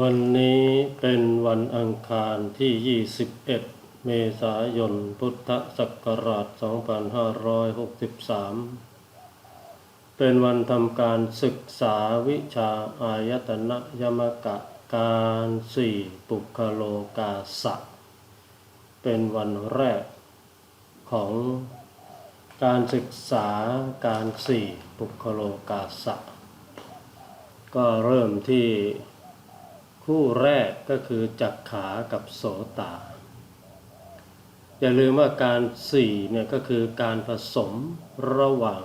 วันนี้เป็นวันอังคารที่ 21 เมษายน พุทธศักราช 2563 เป็นวันทำการศึกษาวิชาอายตนะยมกะการสี่ปุคโลกาสะ เป็นวันแรกของการศึกษาการสี่ปุคโลกาสะ ก็เริ่มที่ คู่แรกก็คือจักขากับโสตา อย่าลืมว่าการสี่เนี่ยก็คือการผสมระหว่าง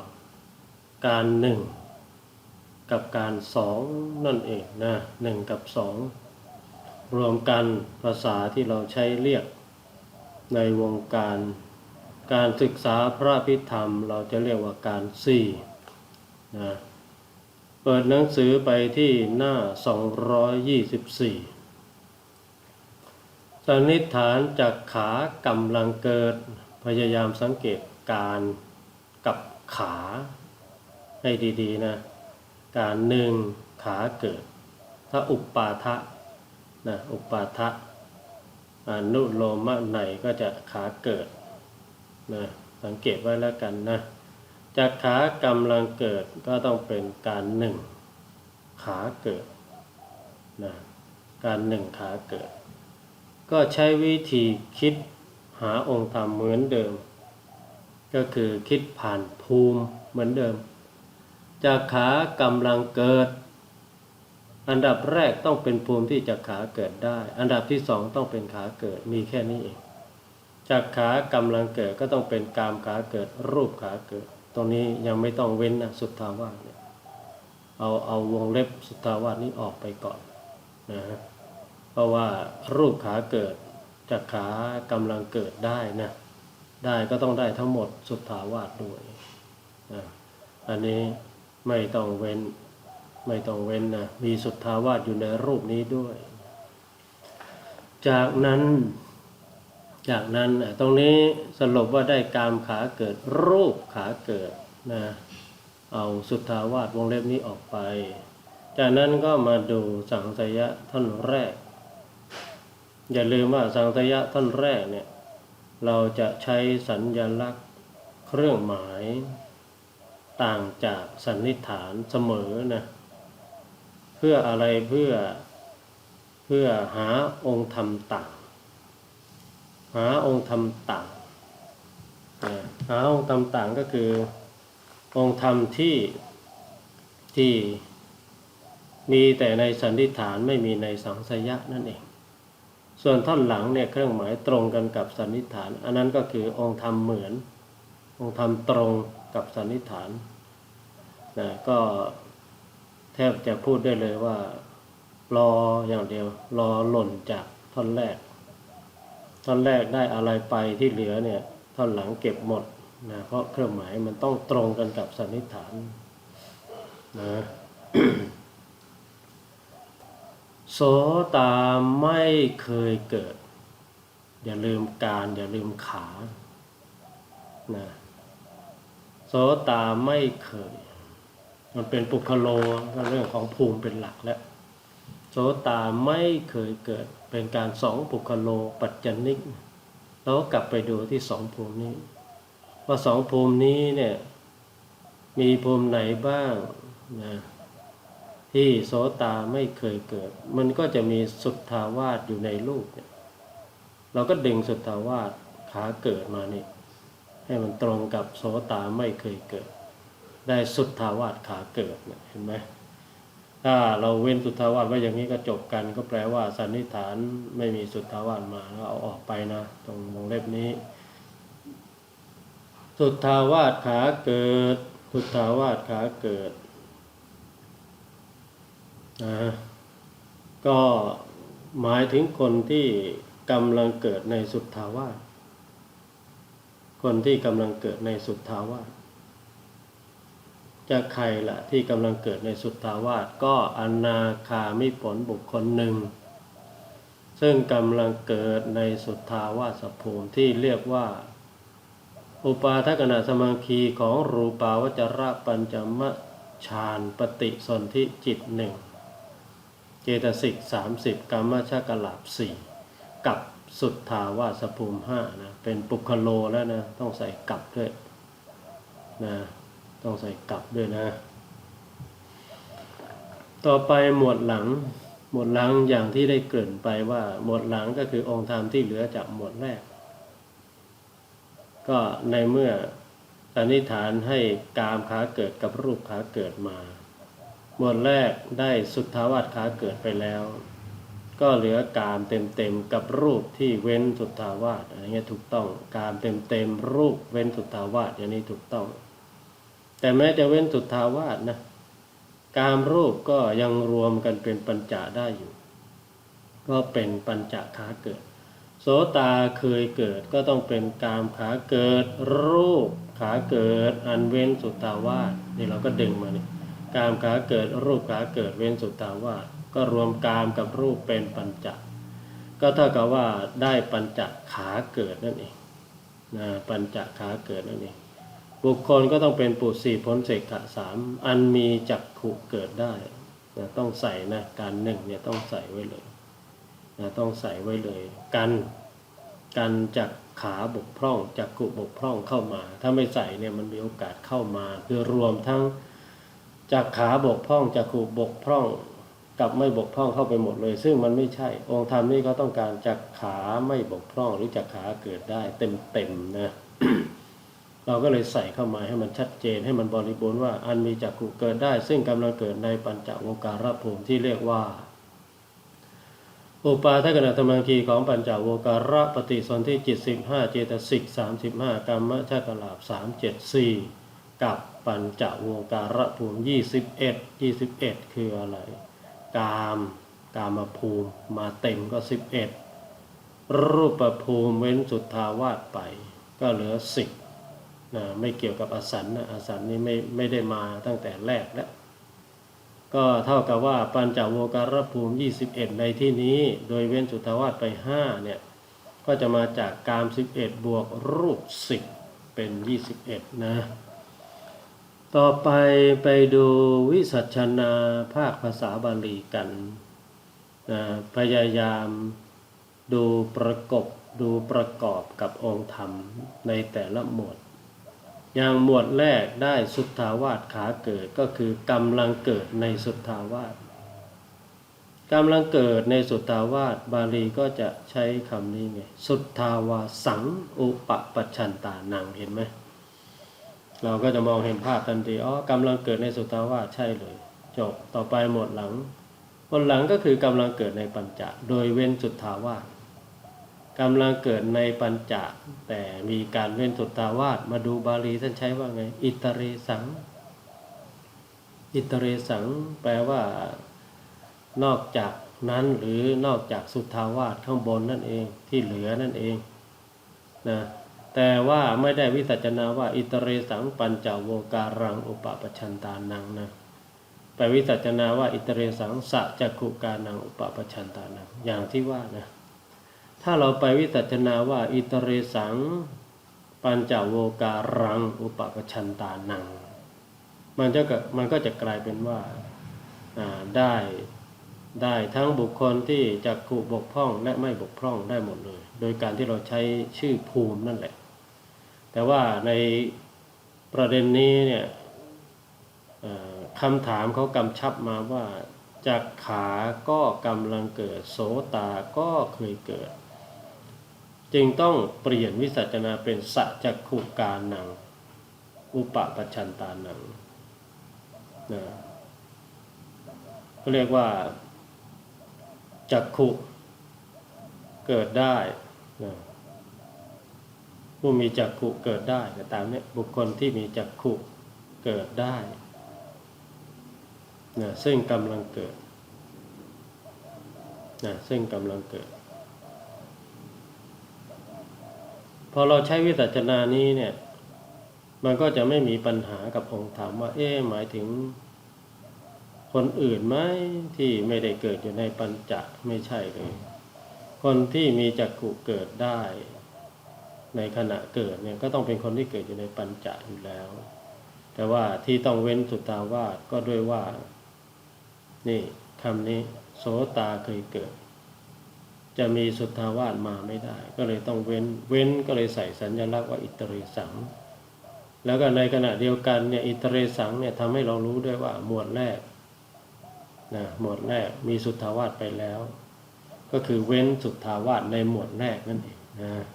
การหนึ่งกับการสองนั่นเองนะหนึ่งกับสองรวมกันภาษาที่เราใช้เรียกในวงการการศึกษาพระพิธรรม เราจะเรียกว่าการสี่นะ เปิดหนังสือไปที่หน้า 224 สันนิษฐานจากขากำลังเกิด พยายามสังเกตการกับขาให้ดีๆนะ การหนึ่งขาเกิด ถ้าอุปปาทะนะอุปปาทะอนุโลมะไหนก็จะขาเกิดนะสังเกตไว้แล้วกันนะ จากขากำลังเกิดก็ต้องเป็นการหนึ่งขาเกิดนะการหนึ่งขาเกิด ก็ใช้วิธีคิดหาองค์ธรรมเหมือนเดิม ก็คือคิดผ่านภูมิเหมือนเดิมจากขากำลังเกิด อันดับแรกต้องเป็นภูมิที่จากขาเกิดได้ อันดับที่สองต้องเป็นขาเกิดมีแค่นี้เองจากขากำลังเกิดก็ต้องเป็นกามขาเกิดรูปขาเกิด ตรงนี้ยังไม่ต้องเว้นนะสุทธาวาสเนี่ยเอาเอาวงเล็บสุทธาวาสนี้ออกไปก่อนนะฮะเพราะว่ารูปขาเกิดจากขากำลังเกิดได้นะได้ก็ต้องได้ทั้งหมดสุทธาวาสด้วยนะอันนี้ไม่ต้องเว้นไม่ต้องเว้นนะมีสุทธาวาสอยู่ในรูปนี้ด้วย จากนั้น จากนั้นตรงนี้สรุปว่าได้กามขาเกิดรูปขาเกิดนะเอาสุทธาวาสวงเล็บนี้ออกไป จากนั้นก็มาดูสังสยะท่อนแรก อย่าลืมว่าสังสยะท่อนแรกเนี่ยเราจะใช้สัญญลักษณ์เครื่องหมาย ต่างจากสันนิษฐานเสมอนะเพื่ออะไรเพื่อเพื่อหาองค์ธรรมต่าง หาองค์ธรรมต่างหาองค์ธรรมต่างก็คือองค์ธรรมที่ที่มีแต่ในสันนิษฐานไม่มีในสังสยะนั่นเอง ส่วนท่อนหลังเนี่ยเครื่องหมายตรงกันกับสันนิษฐาน อันนั้นก็คือองค์ธรรมเหมือน องค์ธรรมตรงกับสันนิษฐานนะก็แทบจะพูดได้เลยว่า รออย่างเดียว รอหล่นจากท่อนแรก ท่อนแรกได้อะไรไปที่เหลือเนี่ยท่อนหลังเก็บหมดนะเพราะเครื่องหมายมันต้องตรงกันกับสันนิษฐานนะโสตาไม่เคยเกิด อย่าลืมการอย่าลืมขานะโสตาไม่เคย มันเป็นปุคโลก็เรื่องของภูมิเป็นหลักแล้ว ตาไม่เคยเกิดเป็นการสองปุคโลปัจจนิกเราก็กลับไปดูที่สองภูมินี้ ว่าสองภูมินี้เนี่ยมีภูมิไหนบ้างนะที่โสตาไม่เคยเกิด มันก็จะมีสุทธาวาสอยู่ในรูปเนี่ยเราก็ดึงสุทธาวาสขาเกิดมานี่ให้มันตรงกับโสตาไม่เคยเกิด ได้สุทธาวาสขาเกิดเนี่ยเห็นไหม ถ้าเราเว้นสุทธาวาสไว้อย่างนี้ก็จบกัน ก็แปลว่าสันนิษฐานไม่มีสุทธาวาสมาแล้วเอาออกไปนะ ตรงวงเล็บนี้ สุทธาวาสขาเกิด สุทธาวาสขาเกิดนะก็หมายถึงคนที่กำลังเกิดในสุทธาวาสคนที่กำลังเกิดในสุทธาวาส จะใครล่ะที่กำลังเกิดในสุทธาวาสก็อนาคามิผลบุคคลหนึ่ง ซึ่งกำลังเกิดในสุทธาวาสภูมิที่เรียกว่า อุปาทกนาสมังคีของรูปาวจระปัญจมะฌานปฏิสนธิจิตหนึ่งเจตสิกสามสิบกรรมชากลาบสี่กับสุทธาวาสภูมิห้านะเป็นปุคโลแล้วนะ ต้องใส่กับด้วยนะ ต้องใส่กลับด้วยนะ ต่อไปหมวดหลัง หมวดหลังอย่างที่ได้เกริ่นไปว่า หมวดหลังก็คือองค์ธรรมที่เหลือจากหมวดแรก ก็ในเมื่อสันนิษฐานให้กามขาเกิดกับรูปขาเกิดมา หมวดแรกได้สุทธาวาสขาเกิดไปแล้ว ก็เหลือกามเต็มๆกับรูปที่เว้นสุทธาวาสอะไรเงี้ยถูกต้องกามเต็มๆรูปเว้นสุทธาวาสอย่างนี้ถูกต้อง แต่แม้จะเว้นสุทธาวาสนะกามรูปก็ยังรวมกันเป็นปัญจได้อยู่ ก็เป็นปัญจขาเกิด โสตาเคยเกิดก็ต้องเป็นกามขาเกิด รูปขาเกิด อันเว้นสุตาวาสนี่เราก็ดึงมานี่กามขาเกิดรูปขาเกิดเว้นสุตตาวาสก็รวมกามกับรูปเป็นปัญจก็เท่ากับว่าได้ปัญจขาเกิดนั่นเองนะปัญจขาเกิดนั่นเอง บุคคลก็ต้องเป็นปุสีพ้นเสกขะสามอันมีจักขุเกิดได้นะต้องใส่นะการหนึ่งเนี่ยต้องใส่ไว้เลยนะต้องใส่ไว้เลย กันกันจากขาบกพร่องจากขุบกพร่องเข้ามา ถ้าไม่ใส่เนี่ยมันมีโอกาสเข้ามา คือรวมทั้งจากขาบกพร่องจากขุบกพร่องกับไม่บกพร่องเข้าไปหมดเลย ซึ่งมันไม่ใช่ องค์ธรรมนี่ก็ต้องการจากขาไม่บกพร่องหรือจากขาเกิดได้เต็มๆนะ เราก็เลยใส่เข้ามาให้มันชัดเจนให้มันบริบูรณ์ว่าอันมีจักขุเกิดได้ ซึ่งกำลังเกิดในปัญจโวการภูมิที่เรียกว่า อุปาทกนธรรมังคีของปัญจโวการปฏิสนธิจิตสิบห้าเจตสิกสามสิบห้ากรรมชาตลาบสามเจ็ดสี่กับปัญจโวการภูมิยี่สิบเอ็ดยี่สิบเอ็ดคืออะไรกามกามภูมิมาเต็มก็สิบเอ็ดรูปภูมิเว้นสุทธาวาสไป ก็เหลือสิบ นะไม่เกี่ยวกับอสันนะอสันนี่ไม่ไม่ได้มาตั้งแต่แรกแล้ว ก็เท่ากับว่าปัญจโวการภูมิ 21 ในที่นี้โดยเว้นสุทธาวาสไป 5 เนี่ย ก็จะมาจากกาม 11 บวกรูป 10 เป็น 21 นะ ต่อไปไปดูวิสัชนาภาคภาษาบาลีกันนะพยายามดูประกบดูประกอบกับองค์ธรรมในแต่ละหมวด อย่างหมวดแรกได้สุทธาวาสขาเกิดก็คือกำลังเกิดในสุทธาวาสกำลังเกิดในสุทธาวาสบาลีก็จะใช้คำนี้ไงสุทธาวาสังอุปปัชชันตานังเห็นไหมเราก็จะมองเห็นภาพทันทีอ๋อกำลังเกิดในสุทธาวาสใช่เลย จบต่อไปหมวดหลังหมวดหลังก็คือกำลังเกิดในปัญจโดยเว้นสุทธาวาส กำลังเกิดในปัญจแต่มีการเว้นสุตตาวาสมาดูบาลีท่านใช้ว่าไง อิตเรสัง อิตเรสัง แปลว่านอกจากนั้นหรือนอกจากสุทาวาสข้างบนนั่นเองที่เหลือนั่นเองนะแต่ว่าไม่ได้วิสัชนาว่า อิตเรสังปัญจโวการังอุปปัชชันตานังนะไปวิสัชนาว่าอิตเรสังสะจักุกานังอุปปัชชันตานังอย่างที่ว่านะ ถ้าเราไปวิสัชนาว่า อิตเรสัง ปัญจโวการัง อุปปชันตานัง มันจะก็มันก็จะกลายเป็นว่าได้ได้ทั้งบุคคลที่จักขุบกพร่องและไม่บกพร่องได้หมดเลย โดยการที่เราใช้ชื่อภูมินั่นแหละ แต่ว่าในประเด็นนี้เนี่ยคำถามเขากำชับมาว่าจากขาก็กำลังเกิด โสตาก็เคยเกิด จึงต้องเปลี่ยนวิสัชนาเป็นสัจจคุกานัง อุปปัชชันตานังนะก็เรียกว่าจักขุเกิดได้นะผู้มีจักขุเกิดได้แต่ตามเนี้ยบุคคลที่มีจักขุเกิดได้นะซึ่งกำลังเกิดนะซึ่งกำลังเกิด พ อเราใช้วิสัชนานี้เนี่ย มันก็จะไม่มีปัญหากับองค์ธรรมว่า เอ๊หมายถึงคนอื่นไหมที่ไม่ได้เกิดอยู่ในปัญจะไม่ใช่เลย คนที่มีจักขุเกิดได้ ในขณะเกิดเนี่ยก็ต้องเป็นคนที่เกิดอยู่ในปัญจะอยู่แล้ว แต่ว่าที่ต้องเว้นสุตาวาสก็ด้วยว่า นี่คำนี้ โสตาเคยเกิด จะมีสุทธาวาสมาไม่ได้ ก็เลยต้องเว้นเว้นก็เลยใส่สัญลักษณ์ว่าอิตริสัง แล้วก็ในขณะเดียวกันเนี่ยอิตริสังเนี่ยทำให้เรารู้ด้วยว่าหมวดแรกนะหมวดแรกมีสุทธาวาสไปแล้ว ก็คือเว้นสุทธาวาสในหมวดแรกนั่นเองนะ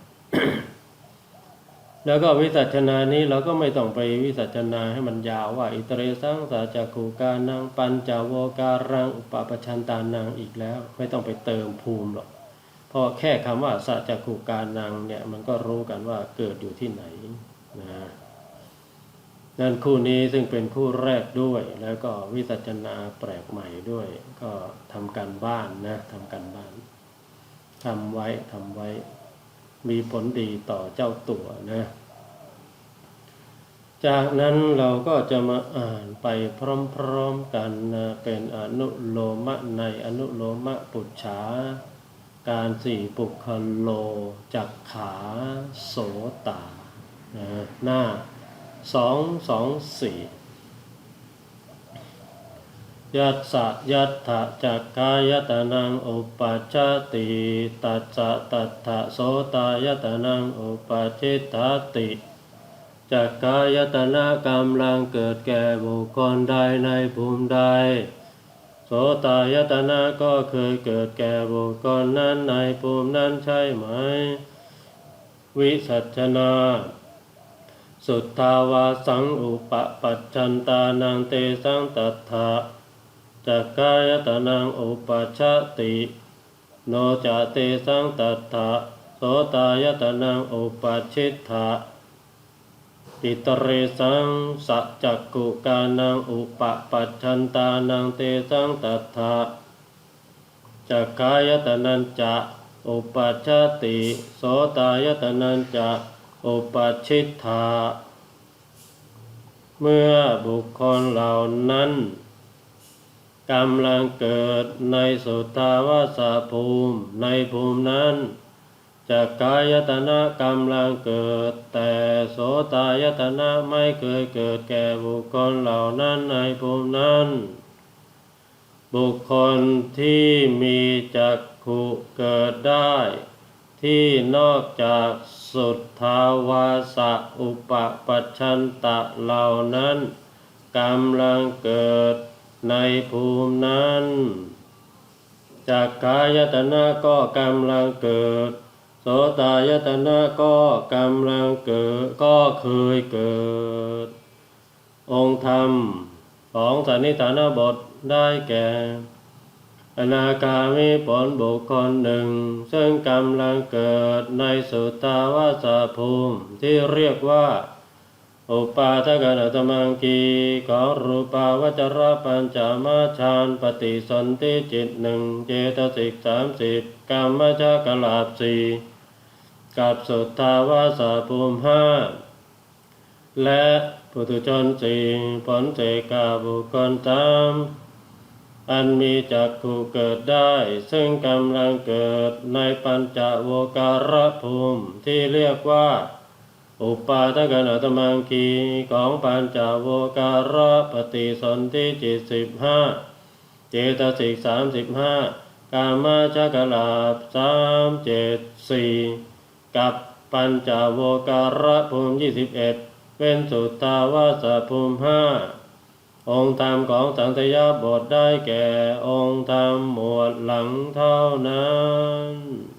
แล้วก็วิสัชนานี้เราก็ไม่ต้องไปวิสัชนาให้มันยาวว่า อิตเรสังสาจักขูกานังปัญจโวการังอุปปชันตานังอีกแล้ว ไม่ต้องไปเติมภูมิหรอก พราะแค่คำว่าสัจจขูการนังเนี่ยมันก็รู้กันว่าเกิดอยู่ที่ไหนนะนั่นคู่นี้ซึ่งเป็นคู่แรกด้วย แล้วก็วิสัชนาแปลกใหม่ด้วย ก็ทำการบ้านนะทำการบ้านทำไว้ทำไว้ มีผลดีต่อเจ้าตัวนะ จากนั้นเราก็จะมาอ่านไปพร้อมๆกันนะเป็นอนุโลมะในอนุโลมะปุจฉา การสี่ปุคโลจักขาโสตานะหน้าสองสองสี่ยัสสะยัตถะจักขายตนังอุปัชชติตัสสะตัตถะโสตายตนังอุปัชชิตติจักขายตนะกำลังเกิดแก่บุคคลใดในภูมิใด สตายตนะก็เคยเกิดแก่บุคคลนั้นในภูมินั้นใช่ไหม วิสัชนา สุทธาวาสังอุปปัจจันตานังเตสังตัตถะจักกายตนังอุปัชติ โนจะเตสังตัตถะโสตายตนังอุปัชชิตถะ ปิตเรสังสัจจกุกานังอุปปัจจันตานังเตสังตัตถะจักกายตนันจะอุปัชชติโสตายตนันจะอุปัชชิตถะเมื่อบุคคลเหล่านั้นกำลังเกิดในสุทาวาสภูมิในภูมินั้น จากกายตนะกำลังเกิด แต่โสตายตนะไม่เคยเกิดแก่บุคคลเหล่านั้นในภูมินั้น บุคคลที่มีจักขุเกิดได้ ที่นอกจากสุทธาวาสอุปปัชชันตะเหล่านั้นกำลังเกิดในภูมินั้นจากกายตนะก็กำลังเกิด โสตายตนะก็กำลังเกิดก็เคยเกิด องค์ธรรมของสันนิฐานบทได้แก่ อนาคามีผลบุคคลหนึ่ง ซึ่งกำลังเกิดในสุตาวาสภูมิที่เรียกว่าอุปาทกนตมังกีของรูปาวจรปัญจามาชานปฏิสนธิจิตหนึ่งเจตสิกสามสิบกรรมชากลาบสี่ กับสุทธาวาสภูมิห้าและปุถุชนสี่ผลเจกาบุคคลตามอันมีจักขู่เกิดได้ ซึ่งกำลังเกิดในปัญจโวการภูมิที่เรียกว่า อุปาทกนตมังคีของปัญจโวการปฏิสนธิจิตสิบห้าเจตสิกสามสิบห้ากามาชกลาบสามเจ็ดสี่ กับปัญจโวการภูมิยี่สิบเอ็ดเป็นสุตตาวาสภูมิห้าองค์ธรรมของสังสยาบทได้แก่องค์ธรรมหมวดหลังเท่านั้น